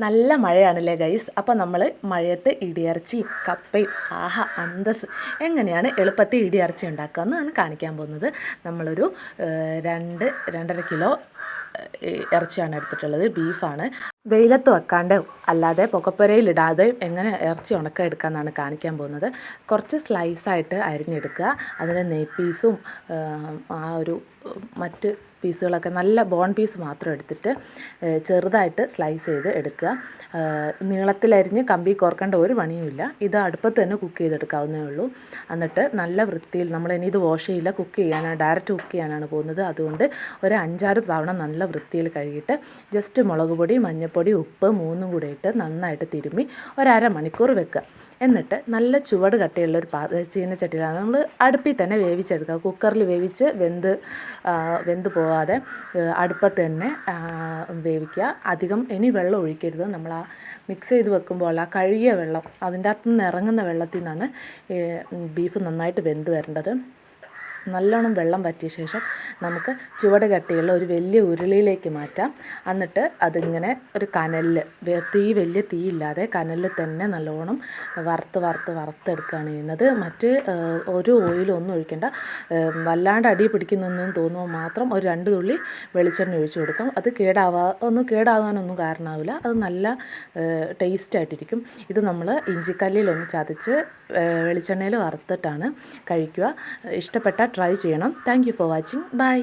നല്ല മഴയാണല്ലേ ഗൈസ് അപ്പോൾ നമ്മൾ മഴയത്ത് ഇടിയിറച്ചിയും കപ്പയും ആഹ അന്തസ് എങ്ങനെയാണ് എളുപ്പത്തിൽ ഇടിയിറച്ചി ഉണ്ടാക്കുക എന്നാണ് കാണിക്കാൻ പോകുന്നത്. നമ്മളൊരു രണ്ട് രണ്ടര കിലോ ഇറച്ചിയാണ് എടുത്തിട്ടുള്ളത് ബീഫാണ് വെയിലത്ത് വെക്കാണ്ട് അല്ലാതെ പുകപ്പുരയിലിടാതെ എങ്ങനെ ഇറച്ചി ഉണക്കം എടുക്കാമെന്നാണ് കാണിക്കാൻ പോകുന്നത്. കുറച്ച് സ്ലൈസായിട്ട് അരിഞ്ഞെടുക്കുക. അതിന് നെയ് പീസും ആ ഒരു മറ്റ് പീസുകളൊക്കെ നല്ല ബോൺ പീസ് മാത്രം എടുത്തിട്ട് ചെറുതായിട്ട് സ്ലൈസ് ചെയ്ത് എടുക്കുക. നീളത്തിലരിഞ്ഞ് കമ്പി കോർക്കേണ്ട ഒരു പണിയുമില്ല. ഇത് അടുപ്പത്ത് തന്നെ കുക്ക് ചെയ്തെടുക്കാവുന്നേ ഉള്ളൂ. എന്നിട്ട് നല്ല വൃത്തിയിൽ നമ്മൾ ഇനി ഇത് വാഷ് ചെയ്യില്ല കുക്ക് ചെയ്യാനാണ് ഡയറക്റ്റ് കുക്ക് ചെയ്യാനാണ് പോകുന്നത്. അതുകൊണ്ട് ഒരു അഞ്ചാറ് തവണ നല്ല വൃത്തിയിൽ കഴുകിയിട്ട് ജസ്റ്റ് മുളക് പൊടി മഞ്ഞൾപ്പൊടി ഉപ്പ് മൂന്നും കൂടെ ഇട്ട് നന്നായിട്ട് തിരുമ്മി ഒരര മണിക്കൂർ വെക്കുക. എന്നിട്ട് നല്ല ചുവട് കട്ടിയുള്ള ഒരു പാ ചീനച്ചട്ടിയിലാണ്. നമ്മൾ അടുപ്പിൽ തന്നെ വേവിച്ചെടുക്കുക. കുക്കറിൽ വേവിച്ച് വെന്ത് വെന്ത് പോവാതെ അടുപ്പത്ത് തന്നെ വേവിക്കുക. അധികം ഇനി വെള്ളം ഒഴിക്കരുത്. നമ്മൾ ആ മിക്സ് ചെയ്ത് വെക്കുമ്പോൾ ആ കഴുകിയ വെള്ളം അതിന്റെ അകത്ത് നിന്ന് ഇറങ്ങുന്ന വെള്ളത്തിൽ നിന്നാണ് ബീഫ് നന്നായിട്ട് വെന്ത് വരേണ്ടത്. നല്ലോണം വെള്ളം പറ്റിയ ശേഷം നമുക്ക് ചുവട് കട്ടിയുള്ള ഒരു വലിയ ഉരുളിയിലേക്ക് മാറ്റാം. എന്നിട്ട് അതിങ്ങനെ ഒരു കനലിൽ തീ വലിയ തീ ഇല്ലാതെ കനലിൽ തന്നെ നല്ലോണം വറുത്ത് വറുത്ത് വറുത്തെടുക്കുകയാണ് ചെയ്യുന്നത്. മറ്റ് ഒരു ഓയിലും ഒന്നും ഒഴിക്കേണ്ട. വല്ലാണ്ട് അടി പിടിക്കുന്നതെന്ന് തോന്നുമ്പോൾ മാത്രം ഒരു രണ്ട് തുള്ളി വെളിച്ചെണ്ണ ഒഴിച്ചു കൊടുക്കാം. അത് കേടാവാ ഒന്നും കേടാകാനൊന്നും കാരണമാവില്ല. അത് നല്ല ടേസ്റ്റായിട്ടിരിക്കും ഇത് നമ്മൾ ഇഞ്ചിക്കല്ലിലൊന്ന് ചതച്ച് വെളിച്ചെണ്ണയിൽ വറുത്തിട്ടാണ് കഴിക്കുക. ഇഷ്ടപ്പെട്ടാൽ ട്രൈ ചെയ്യണം. Thank for watching bye